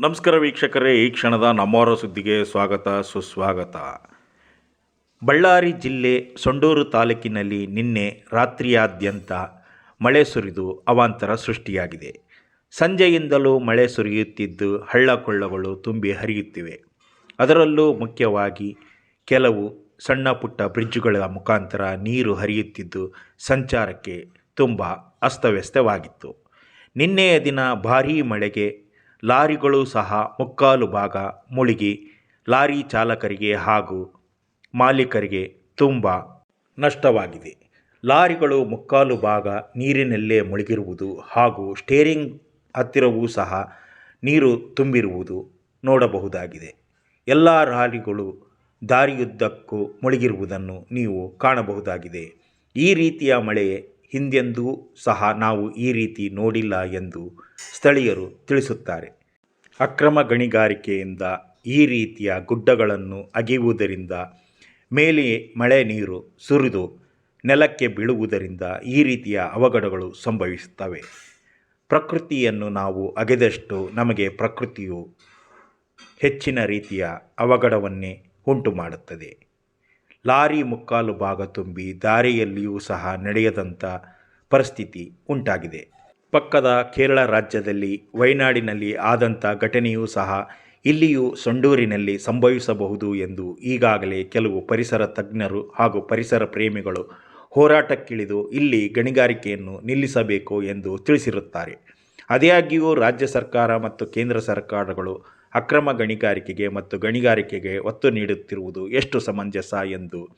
ನಮಸ್ಕಾರ ವೀಕ್ಷಕರೇ, ಈ ಕ್ಷಣದ ನಮ್ಮವರ ಸುದ್ದಿಗೆ ಸ್ವಾಗತ, ಸುಸ್ವಾಗತ. ಬಳ್ಳಾರಿ ಜಿಲ್ಲೆ ಸೊಂಡೂರು ತಾಲೂಕಿನಲ್ಲಿ ನಿನ್ನೆ ರಾತ್ರಿಯಾದ್ಯಂತ ಮಳೆ ಸುರಿದು ಅವಾಂತರ ಸೃಷ್ಟಿಯಾಗಿದೆ. ಸಂಜೆಯಿಂದಲೂ ಮಳೆ ಸುರಿಯುತ್ತಿದ್ದು ಹಳ್ಳ ಕೊಳ್ಳಗಳು ತುಂಬಿ ಹರಿಯುತ್ತಿವೆ. ಅದರಲ್ಲೂ ಮುಖ್ಯವಾಗಿ ಕೆಲವು ಸಣ್ಣ ಪುಟ್ಟ ಬ್ರಿಡ್ಜ್ಗಳ ಮುಖಾಂತರ ನೀರು ಹರಿಯುತ್ತಿದ್ದು ಸಂಚಾರಕ್ಕೆ ತುಂಬ ಅಸ್ತವ್ಯಸ್ತವಾಗಿತ್ತು. ನಿನ್ನೆಯ ದಿನ ಭಾರೀ ಮಳೆಗೆ ಲಾರಿಗಳು ಸಹ ಮುಕ್ಕಾಲು ಭಾಗ ಮುಳುಗಿ ಲಾರಿ ಚಾಲಕರಿಗೆ ಹಾಗೂ ಮಾಲೀಕರಿಗೆ ತುಂಬ ನಷ್ಟವಾಗಿದೆ. ಲಾರಿಗಳು ಮುಕ್ಕಾಲು ಭಾಗ ನೀರಿನಲ್ಲೇ ಮುಳುಗಿರುವುದು ಹಾಗೂ ಸ್ಟೇರಿಂಗ್ ಹತ್ತಿರವೂ ಸಹ ನೀರು ತುಂಬಿರುವುದು ನೋಡಬಹುದಾಗಿದೆ. ಎಲ್ಲ ಲಾರಿಗಳು ದಾರಿಯುದ್ದಕ್ಕೂ ಮುಳುಗಿರುವುದನ್ನು ನೀವು ಕಾಣಬಹುದಾಗಿದೆ. ಈ ರೀತಿಯ ಮಳೆ ಹಿಂದೆಂದೂ ಸಹ ನಾವು ಈ ರೀತಿ ನೋಡಿಲ್ಲ ಎಂದು ಸ್ಥಳೀಯರು ತಿಳಿಸುತ್ತಾರೆ. ಅಕ್ರಮ ಗಣಿಗಾರಿಕೆಯಿಂದ ಈ ರೀತಿಯ ಗುಡ್ಡಗಳನ್ನು ಅಗೆಯುವುದರಿಂದ ಮೇಲೆ ಮಳೆ ನೀರು ಸುರಿದು ನೆಲಕ್ಕೆ ಬೀಳುವುದರಿಂದ ಈ ರೀತಿಯ ಅವಘಡಗಳು ಸಂಭವಿಸುತ್ತವೆ. ಪ್ರಕೃತಿಯನ್ನು ನಾವು ಅಗೆದಷ್ಟು ನಮಗೆ ಪ್ರಕೃತಿಯು ಹೆಚ್ಚಿನ ರೀತಿಯ ಅವಘಡವನ್ನೇ ಉಂಟು ಮಾಡುತ್ತದೆ ಲಾರಿ ಮುಕ್ಕಾಲು ಭಾಗ ತುಂಬಿ ದಾರಿಯಲ್ಲಿಯೂ ಸಹ ನಡೆಯದಂಥ ಪರಿಸ್ಥಿತಿ ಉಂಟಾಗಿದೆ. ಪಕ್ಕದ ಕೇರಳ ರಾಜ್ಯದಲ್ಲಿ, ವೈನಾಡಿನಲ್ಲಿ ಆದಂಥ ಘಟನೆಯೂ ಸಹ ಇಲ್ಲಿಯೂ ಸೊಂಡೂರಿನಲ್ಲಿ ಸಂಭವಿಸಬಹುದು ಎಂದು ಈಗಾಗಲೇ ಕೆಲವು ಪರಿಸರ ತಜ್ಞರು ಹಾಗೂ ಪರಿಸರ ಪ್ರೇಮಿಗಳು ಹೋರಾಟಕ್ಕಿಳಿದು ಇಲ್ಲಿ ಗಣಿಗಾರಿಕೆಯನ್ನು ನಿಲ್ಲಿಸಬೇಕು ಎಂದು ತಿಳಿಸಿರುತ್ತಾರೆ. ಅದೆಯಾಗಿಯೂ ರಾಜ್ಯ ಸರ್ಕಾರ ಮತ್ತು ಕೇಂದ್ರ ಸರ್ಕಾರಗಳು ಅಕ್ರಮ ಗಣಿಗಾರಿಕೆಗೆ ಮತ್ತು ಗಣಿಗಾರಿಕೆಗೆ ಒತ್ತು ನೀಡುತ್ತಿರುವುದು ಎಷ್ಟು ಸಮಂಜಸ ಎಂದು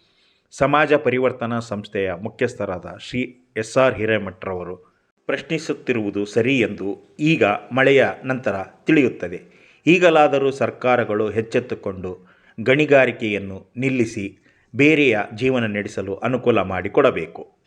ಸಮಾಜ ಪರಿವರ್ತನಾ ಸಂಸ್ಥೆಯ ಮುಖ್ಯಸ್ಥರಾದ ಶ್ರೀ ಎಸ್ ಆರ್ ಹಿರೇಮಠರವರು ಪ್ರಶ್ನಿಸುತ್ತಿರುವುದು ಸರಿ ಎಂದು ಈಗ ಮಳೆಯ ನಂತರ ತಿಳಿಯುತ್ತದೆ. ಈಗಲಾದರೂ ಸರ್ಕಾರಗಳು ಎಚ್ಚೆತ್ತುಕೊಂಡು ಗಣಿಗಾರಿಕೆಯನ್ನು ನಿಲ್ಲಿಸಿ ಬೇರೆಯ ಜೀವನ ನಡೆಸಲು ಅನುಕೂಲ ಮಾಡಿಕೊಡಬೇಕು.